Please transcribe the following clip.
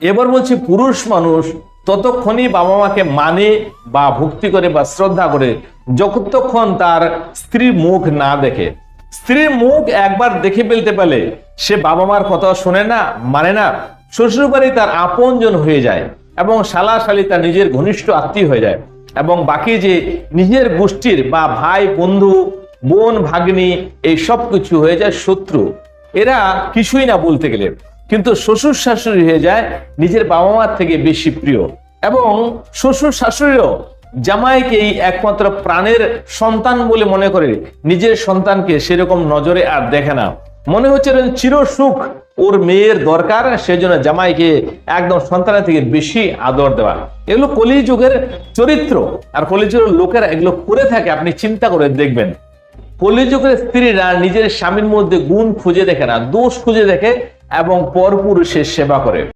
এবার বলছি পুরুষ মানুষ ততক্ষণই বাবা মাকে মানে বা ভক্তি করে বা শ্রদ্ধা করে যতক্ষণ তার স্ত্রীর মুখ না দেখে। স্ত্রীর মুখ একবার দেখে ফেলতে পারলে সে বাবা মার কথা শোনে না মানে না। শ্বশুর বাড়ি তার আপনজন হয়ে যায় এবং শালা শালি তার নিজের ঘনিষ্ঠ আত্মীয় হয়ে যায় এবং বাকি যে নিজের গোষ্ঠীর বা ভাই, বন্ধু, বোন, ভাগ্নি, এই সব কিছু হয়ে যায় শত্রু। এরা কিছুই না বলতে গেলে। কিন্তু শ্বশুর শাশুড়ি হয়ে যায় নিজের বাবা মার থেকে বেশি প্রিয়। এবং শ্বশুর শাশুড়িও জামাইকেই একমাত্র প্রাণের সন্তান বলে মনে করে, নিজের সন্তানকে সেরকম নজরে আর দেখে না। মনে হচ্ছে চির সুখ ওর মেয়ের দরকার, সেজন্য জামাইকে একদম সন্তানের থেকে বেশি আদর দেওয়া। এগুলো কলিযুগের চরিত্র, আর কলিযুগের লোকেরা এগুলো করে থাকে, আপনি চিন্তা করে দেখবেন। কলিযুগের স্ত্রীরা নিজের স্বামীর মধ্যে গুণ খুঁজে দেখে না, দোষ খুঁজে দেখে এবং পরপুরুষের সেবা করে।